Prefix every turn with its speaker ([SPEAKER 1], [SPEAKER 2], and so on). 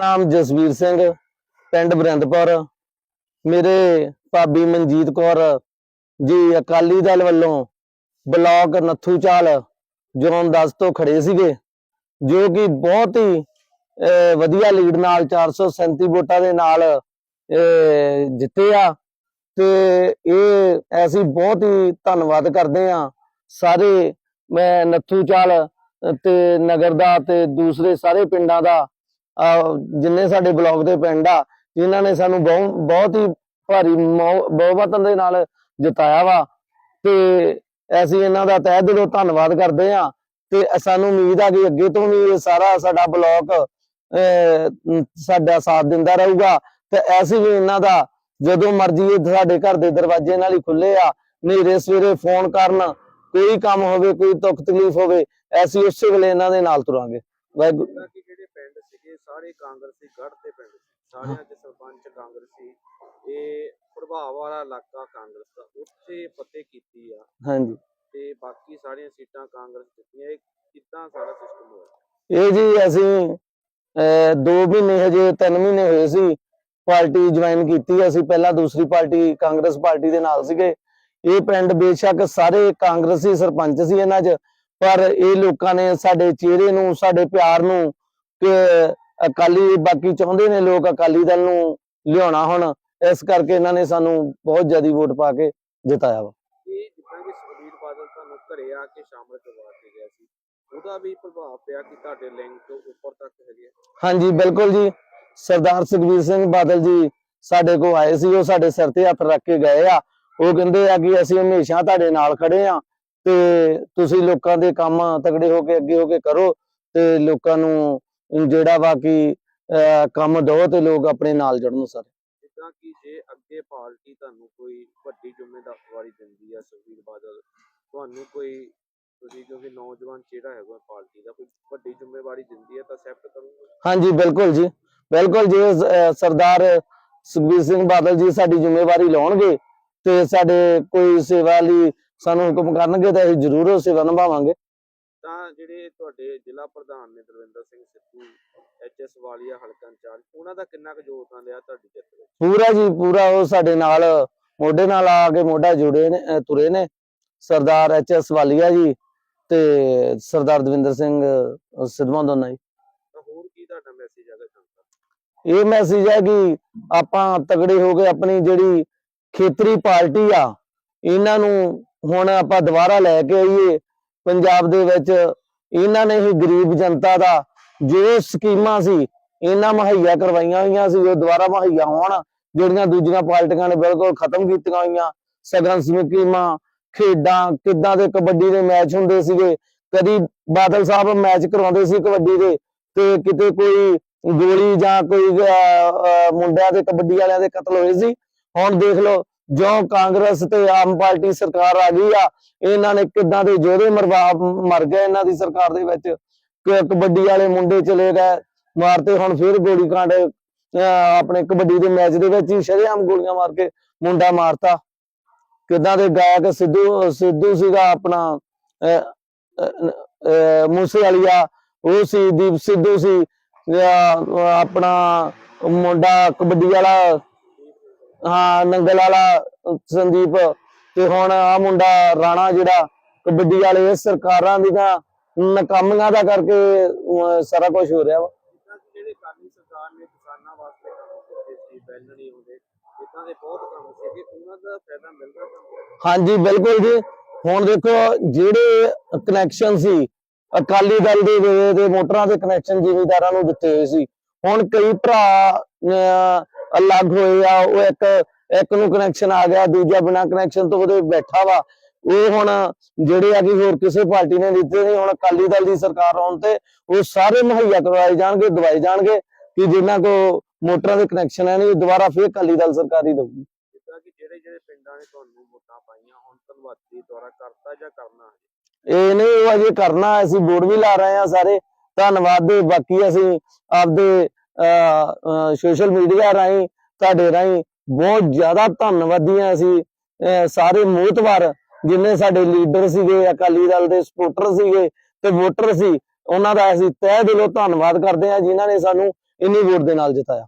[SPEAKER 1] ਨਾਮ ਜਸਵੀਰ ਸਿੰਘ, ਪਿੰਡ ਬਰਿੰਦਪੁਰ। ਮੇਰੇ ਭਾਬੀ ਮਨਜੀਤ ਕੌਰ ਜੀ ਅਕਾਲੀ ਦਲ ਵੱਲੋਂ ਬਲਾਕ ਨੱਥੂਚਾਲ ਜ਼ੋਨ 10 ਤੋਂ ਖੜੇ ਸੀਗੇ, ਜੋ ਕਿ ਬਹੁਤ ਹੀ ਵਧੀਆ ਲੀਡ ਨਾਲ 437 ਵੋਟਾਂ ਦੇ ਨਾਲ ਜਿੱਤੇ ਆ। ਤੇ ਇਹ ਅਸੀਂ ਬਹੁਤ ਹੀ ਧੰਨਵਾਦ ਕਰਦੇ ਆ ਸਾਰੇ ਮੈਂ ਨੱਥੂ ਚਾਲ ਤੇ ਨਗਰ ਦਾ ਤੇ ਦੂਸਰੇ ਸਾਰੇ ਪਿੰਡਾਂ ਦਾ ਜਿੰਨੇ ਸਾਡੇ ਬਲਾਕ ਦੇ ਪਿੰਡ ਆ, ਜਿਨ੍ਹਾਂ ਨੇ ਸਾਨੂੰ ਬਹੁਤ ਬਹੁਤ ਹੀ ਭਾਰੀ ਮੌ- ਦੇ ਨਾਲ ਜਿਤਾਇਆ ਵਾ, ਤੇ ਅਸੀਂ ਇਹਨਾਂ ਦਾ ਤਹਿ ਦਿਲੋਂ ਧੰਨਵਾਦ ਕਰਦੇ ਆ ਤੇ ਸਾਨੂੰ ਉਮੀਦ ਆ ਕਿ ਅੱਗੇ ਤੋਂ ਵੀ ਇਹ ਸਾਰਾ ਸਾਡਾ ਬਲਾਕ ਸਾਡਾ ਸਾਥ ਦਿੰਦਾ ਰਹੂਗਾ, ਤੇ ਅਸੀਂ ਵੀ ਇਹਨਾਂ ਦਾ ਜਦੋਂ ਮਰਜ਼ੀ ਇਹ ਸਾਡੇ ਘਰ ਦੇ ਦਰਵਾਜ਼ੇ ਨਾਲ ਹੀ ਖੁੱਲੇ ਆ, ਨੇਰੇ ਸਵੇਰੇ ਫੋਨ ਕਰਨ, ਕੋਈ ਕੰਮ ਹੋਵੇ, ਕੋਈ ਦੁੱਖ ਤਕਲੀਫ ਹੋਵੇ, ਅਸੀਂ ਉਸੇ ਵੇਲੇ ਇਹਨਾਂ ਦੇ ਨਾਲ ਤੁਰਾਂਗੇ। ਵਾਹਿਗੁਰੂ
[SPEAKER 2] ਜਿੱਦਾਂ ਕਿ ਜਿਹੜੇ ਪਿੰਡ ਸੀਗੇ ਸਾਰੇ ਕਾਂਗਰਸੀ ਗੜ੍ਹ ਦੇ ਪਿੰਡ ਸੀ। ਸਾਰਿਆਂ ਦੇ ਸਰਪੰਚ ਕਾਂਗਰਸੀ ਇਹ ਪ੍ਰਭਾਵ ਵਾਲਾ ਇਲਾਕਾ ਕਾਂਗਰਸ ਦਾ ਉੱਥੇ ਫਤਿਹ ਕੀਤੀ ਆ।
[SPEAKER 1] ਹਾਂਜੀ।
[SPEAKER 2] ਤੇ ਬਾਕੀ ਸਾਰੀਆਂ ਸੀਟਾਂ ਕਾਂਗਰਸ ਜਿੱਤੀਆਂ ਇਹ ਕਿੱਦਾਂ ਸਾਰਾ ਸਿਸਟਮ ਹੋਇਆ?
[SPEAKER 1] ਇਹ ਜੀ ਅਸੀਂ ਅਹ, ਦੋ ਮਹੀਨੇ ਹਜੇ ਤਿੰਨ ਮਹੀਨੇ ਹੋਏ ਸੀ ਪਾਰਟੀ ਜੁਆਇਨ ਕੀਤੀ। ਅਸੀਂ ਪਹਿਲਾਂ ਦੂਸਰੀ ਪਾਰਟੀ ਕਾਂਗਰਸ ਪਾਰਟੀ ਦੇ ਨਾਲ ਸੀਗੇ। ਇਹ ਪਿੰਡ ਬੇਸ਼ੱਕ ਸਾਰੇ ਕਾਂਗਰਸੀ ਸਰਪੰਚ ਸੀ ਇਹਨਾਂ 'ਚ ਪਰ ਇਹ ਲੋਕਾਂ ਨੇ ਸਾਡੇ ਚਿਹਰੇ ਨੂੰ ਸਾਡੇ ਪਿਆਰ ਨੂੰ ਕਿ ਅਕਾਲੀ ਬਾਕੀ ਚਾਹੁੰਦੇ ਨੇ ਲੋਕ ਅਕਾਲੀ ਦਲ ਨੂੰ ਲਿਆਉਣਾ ਹੁਣ ਇਸ ਕਰਕੇ ਇਹਨਾਂ ਨੇ ਸਾਨੂੰ ਬਹੁਤ ਜ਼ਿਆਦੀ ਵੋਟ ਪਾ ਕੇ ਜਿਤਾਇਆ ਵਾ।
[SPEAKER 2] ਇਹ ਜਿੱਦਾਂ ਕਿ ਸੁਖਬੀਰ ਬਾਦਲ ਤੁਹਾਨੂੰ ਘਰੇ ਆ ਕੇ ਸ਼ਾਮਲ ਕਰਵਾ ਕੇ ਗਿਆ ਸੀ ਉਹਦਾ ਵੀ ਪ੍ਰਭਾਵ ਪਿਆ ਕਿ ਤੁਹਾਡੇ ਲਿੰਕ ਉੱਪਰ ਤੱਕ ਹੈਗੇ ਆ।
[SPEAKER 1] ਹਾਂਜੀ ਬਿਲਕੁਲ ਜੀ। ਸਰਦਾਰ ਸੁਖਬੀਰ ਸਿੰਘ ਬਾਦਲ ਜੀ ਸਾਡੇ ਕੋਲ ਆਏ ਸੀ ਉਹ ਸਾਡੇ ਸਿਰ ਤੇ ਹੱਥ ਰੱਖ ਕੇ ਗਏ ਆ। ਉਹ ਕਹਿੰਦੇ ਆ ਕਿ ਅਸੀਂ ਹਮੇਸ਼ਾ ਤੁਹਾਡੇ ਨਾਲ ਖੜੇ ਆ ਤੇ ਤੁਸੀਂ ਲੋਕਾਂ ਦੇ ਕੰਮ ਤਗੜੇ ਹੋ ਕੇ ਅੱਗੇ ਹੋ ਕੇ ਕਰੋ ਤੇ ਲੋਕਾਂ ਨੂੰ ਜਿਹੜਾ ਵਾ ਕਿ ਕੰਮ ਦੋ ਤੇ ਲੋਕ ਆਪਣੇ ਨਾਲ ਜੁੜਨ ਸਰ।
[SPEAKER 2] ਜਿੱਦਾਂ ਕਿ ਜੇ ਅੱਗੇ ਪਾਰਟੀ ਤੁਹਾਨੂੰ ਕੋਈ ਵੱਡੀ ਜ਼ਿੰਮੇਵਾਰੀ ਦਿੰਦੀ ਆ ਸੁਖਬੀਰ ਬਾਦਲ ਤੁਹਾਨੂੰ ਕੋਈ ਤੁਸੀਂ ਕਿਉਂਕਿ ਨੌਜਵਾਨ ਚਿਹਰਾ ਹੈਗਾ ਪਾਰਟੀ ਦਾ ਕੋਈ ਵੱਡੀ ਜ਼ਿੰਮੇਵਾਰੀ ਦਿੰਦੀ ਹੈ ਤਾਂ ਐਕਸੈਪਟ ਕਰੋਗੇ?
[SPEAKER 1] ਹਾਂਜੀ ਬਿਲਕੁਲ ਜੀ। ਬਿਲਕੁਲ ਜੀ ਸਰਦਾਰ ਸੁਖਬੀਰ ਸਿੰਘ ਬਾਦਲ ਜੀ ਸਾਡੀ ਜ਼ਿੰਮੇਵਾਰੀ ਲਾਉਣਗੇ ਤੇ ਸਾਡੇ ਕੋਈ ਸੇਵਾ ਲਈ ਸਾਨੂੰ ਹੁਕਮ ਕਰਨਗੇ ਤਾਂ ਅਸੀਂ ਜ਼ਰੂਰ ਉਹ ਸੇਵਾ ਨਿਭਾਵਾਂਗੇ।
[SPEAKER 2] ਤਾਂ ਜਿਹੜੇ ਤੁਹਾਡੇ ਜ਼ਿਲ੍ਹਾ ਪ੍ਰਧਾਨ ਨੇ ਦਰਵਿੰਦਰ ਸਿੰਘ ਸਿੱਧੂ ਐਚਐਸ ਵਾਲੀਆ ਹਲਕਾ ਇੰਚਾਰਜ ਉਹਨਾਂ ਦਾ ਕਿੰਨਾ ਕੁ ਯੋਗਦਾਨ ਰਿਹਾ ਤੁਹਾਡੀ ਜਿੱਤ ਵਿੱਚ?
[SPEAKER 1] ਪੂਰਾ ਜੀ ਪੂਰਾ ਉਹ ਸਾਡੇ ਨਾਲ ਮੋਢੇ ਨਾਲ ਆ ਕੇ ਮੋਢਾ ਜੁੜੇ ਨੇ ਅਹ ਤੁਰੇ ਨੇ। ਸਰਦਾਰ ਐਚ ਐਸ ਵਾਲੀਆ ਜੀ ਤੇ ਸਰਦਾਰ ਦਵਿੰਦਰ ਸਿੰਘ ਸਿੱਧਵਾਂ ਦੋਨਾਂ ਜੀ।
[SPEAKER 2] ਤਾਂ ਹੋਰ ਕੀ ਤੁਹਾਡਾ ਮੈਸੇਜ ਹੈਗਾ ਜਨਤਾ
[SPEAKER 1] ਇਹ ਮੈਸੇਜ ਹੈ ਕਿ ਆਪਾਂ ਤਗੜੇ ਹੋ ਕੇ ਆਪਣੀ ਜਿਹੜੀ ਖੇਤਰੀ ਪਾਰਟੀ ਆ ਇਹਨਾਂ ਨੂੰ ਹੁਣ ਆਪਾਂ ਦੁਬਾਰਾ ਲੈ ਕੇ ਆਈਏ। ਪੰਜਾਬ ਦੇ ਵਿੱਚ ਇਹਨਾਂ ਨੇ ਹੀ ਗਰੀਬ ਜਨਤਾ ਦਾ ਜੋ ਸਕੀਮਾਂ ਸੀ, ਇਹਨਾਂ ਮੁਹੱਈਆ ਕਰਵਾਈਆਂ ਹੋਈਆਂ ਸੀ ਜੋ ਦੁਬਾਰਾ ਮੁਹੱਈਆ ਹੋਣ, ਜਿਹੜੀਆਂ ਦੂਜੀਆਂ ਪਾਰਟੀਆਂ ਨੇ ਬਿਲਕੁਲ ਖਤਮ ਕੀਤੀਆਂ ਹੋਈਆਂ, ਸਗਨ ਸਕੀਮਾਂ, ਖੇਡਾਂ, ਕਿੱਦਾਂ ਦੇ ਕਬੱਡੀ ਦੇ ਮੈਚ ਹੁੰਦੇ ਸੀਗੇ, ਕਦੀ ਬਾਦਲ ਸਾਹਿਬ ਮੈਚ ਕਰਵਾਉਂਦੇ ਸੀ ਕਬੱਡੀ ਦੇ, ਤੇ ਕਿਤੇ ਕੋਈ ਗੋਲੀ ਜਾਂ ਕੋਈ ਮੁੰਡਿਆਂ ਦੇ ਕਬੱਡੀ ਵਾਲਿਆਂ ਦੇ ਕਤਲ ਹੋਏ ਸੀ, ਹੁਣ ਦੇਖ ਲਓ ਜੋ ਕਾਂਗਰਸ ਤੇ ਆਮ ਪਾਰਟੀ ਸਰਕਾਰ ਆ ਗਈ ਆ ਇਹਨਾਂ ਨੇ ਕਿੱਦਾਂ ਦੇ ਯੋਧੇ ਮਰਵਾ ਮਰ ਗਏ ਇਹਨਾਂ ਦੀ ਸਰਕਾਰ ਦੇ ਵਿੱਚ? ਕਬੱਡੀ ਵਾਲੇ ਮੁੰਡੇ ਚਲੇ ਗਏ ਮਾਰਤੇ ਹੁਣ ਫਿਰ ਗੋਲੀ ਕਾਂਡ ਆਪਣੇ ਕਬੱਡੀ ਦੇ ਮੈਚ ਦੇ ਵਿੱਚ ਹੀ ਸ਼ਰੇਆਮ ਗੋਲੀਆਂ ਮਾਰ ਕੇ ਮੁੰਡਾ ਮਾਰਤਾ। ਕਿੱਦਾਂ ਦੇ ਗਾਇਕ ਸਿੱਧੂ ਸਿੱਧੂ ਸੀਗਾ ਆਪਣਾ ਅਹ, ਮੂਸੇ ਵਾਲੀਆ ਉਹ ਸੀ ਦੀਪ ਸਿੱਧੂ ਸੀ ਆਪਣਾ ਮੁੰਡਾ ਕਬੱਡੀ ਵਾਲਾ ਹਾਂ ਨੰਗਲ ਵਾਲਾ ਸੰਦੀਪ ਤੇ ਹੁਣ ਆ ਮੁੰਡਾ ਰਾਣਾ ਜਿਹੜਾ ਕਬੱਡੀ ਵਾਲੇ ਸਰਕਾਰਾਂ ਦੀਆਂ ਨਕਾਮੀਆਂ ਦਾ ਕਰਕੇ ਸਾਰਾ ਕੁਝ ਹੋ ਰਿਹਾ ਵਾ।
[SPEAKER 2] ਜਿੱਦਾਂ ਕਿ ਜਿਹੜੇ ਕਾਲੀ ਸਰਕਾਰ ਨੇ ਕਿਸਾਨਾਂ ਵਾਸਤੇ ਕੰਮ ਕੀਤੇ ਸੀ ਬੈਲਣੀ ਹੁੰਦੇ ਇਦਾਂ ਦੇ ਬਹੁਤ ਕੰਮ ਸੀਗੇ ਉਹਨਾਂ ਦਾ ਫਾਇਦਾ ਮਿਲਦਾ ਤੁਹਾਨੂੰ
[SPEAKER 1] ਹਾਂਜੀ ਬਿਲਕੁਲ ਜੀ। ਹੁਣ ਦੇਖੋ ਜਿਹੜੇ ਕਨੈਕਸ਼ਨ ਸੀ ਅਕਾਲੀ ਦਲ ਦੇ ਦੇ ਮੋਟਰਾਂ ਦੇ ਕਨੈਕਸ਼ਨ ਜ਼ਿਮੀਂਦਾਰਾਂ ਨੂੰ ਦਿੱਤੇ ਹੋਏ ਸੀ। ਹੁਣ ਕਈ ਭਰਾ ਅਲੱਗ ਹੋਏ ਆ ਉਹ ਇੱਕ ਇੱਕ ਨੂੰ ਕਨੈਕਸ਼ਨ ਆ ਗਿਆ ਦੂਜਾ ਬਿਨਾ ਕਨੈਕਸ਼ਨ ਤੋਂ ਉਹਦੇ ਬੈਠਾ ਵਾ। ਉਹ ਹੁਣ ਜਿਹੜੇ ਆ ਕਿ ਹੋਰ ਕਿਸੇ ਪਾਰਟੀ ਨੇ ਦਿੱਤੇ ਨਹੀਂ ਹੁਣ ਅਕਾਲੀ ਦਲ ਦੀ ਸਰਕਾਰ ਆਉਣ ਤੇ ਉਹ ਸਾਰੇ ਮੁਹੱਈਆ ਕਰਵਾਏ ਜਾਣਗੇ ਦਵਾਏ ਜਾਣਗੇ ਕਿ ਜਿਨ੍ਹਾਂ ਕੋ ਮੋਟਰਾਂ ਦੇ ਕਨੈਕਸ਼ਨ ਹੈ ਨਹੀਂ ਦੁਬਾਰਾ ਫੇਰ ਅਕਾਲੀ ਦਲ ਸਰਕਾਰ ਹੀ ਦਊਗੀ।
[SPEAKER 2] ਜਿੱਦਾਂ ਕਿ ਜਿਹੜੇ ਜਿਹੜੇ ਪਿੰਡਾਂ ਨੇ ਤੁਹਾਨੂੰ ਵੋਟਾਂ ਪਾਈਆਂ ਹੁਣ ਧੰਨਵਾਦੀ ਦੁਆਰਾ ਕਰਤਾ ਜਾਂ ਕਰਨਾ ਹੈ?
[SPEAKER 1] ਇਹ ਨਹੀਂ ਉਹ ਅਜੇ ਕਰਨਾ ਅਸੀਂ ਬੋਰਡ ਵੀ ਲਾ ਰਹੇ ਆ ਸਾਰੇ। ਧੰਨਵਾਦ ਦੇ ਬਾਕੀ ਅਸੀਂ ਆਪਦੇ ਸੋਸ਼ਲ ਮੀਡੀਆ ਰਾਹੀਂ ਤੁਹਾਡੇ ਰਾਹੀਂ ਬਹੁਤ ਜ਼ਿਆਦਾ ਧੰਨਵਾਦੀ ਆ ਅਸੀਂ। ਅਹ, ਸਾਰੇ ਮੋਹਤਵਾਰ ਜਿੰਨੇ ਸਾਡੇ ਲੀਡਰ ਸੀਗੇ ਅਕਾਲੀ ਦਲ ਦੇ ਸਪੋਰਟਰ ਸੀਗੇ ਤੇ ਵੋਟਰ ਸੀ ਉਹਨਾਂ ਦਾ ਅਸੀਂ ਤਹਿ ਦਿਲੋਂ ਧੰਨਵਾਦ ਕਰਦੇ ਆ ਜਿਨ੍ਹਾਂ ਨੇ ਸਾਨੂੰ ਇੰਨੀ ਵੋਟ ਦੇ ਨਾਲ ਜਿਤਾਇਆ।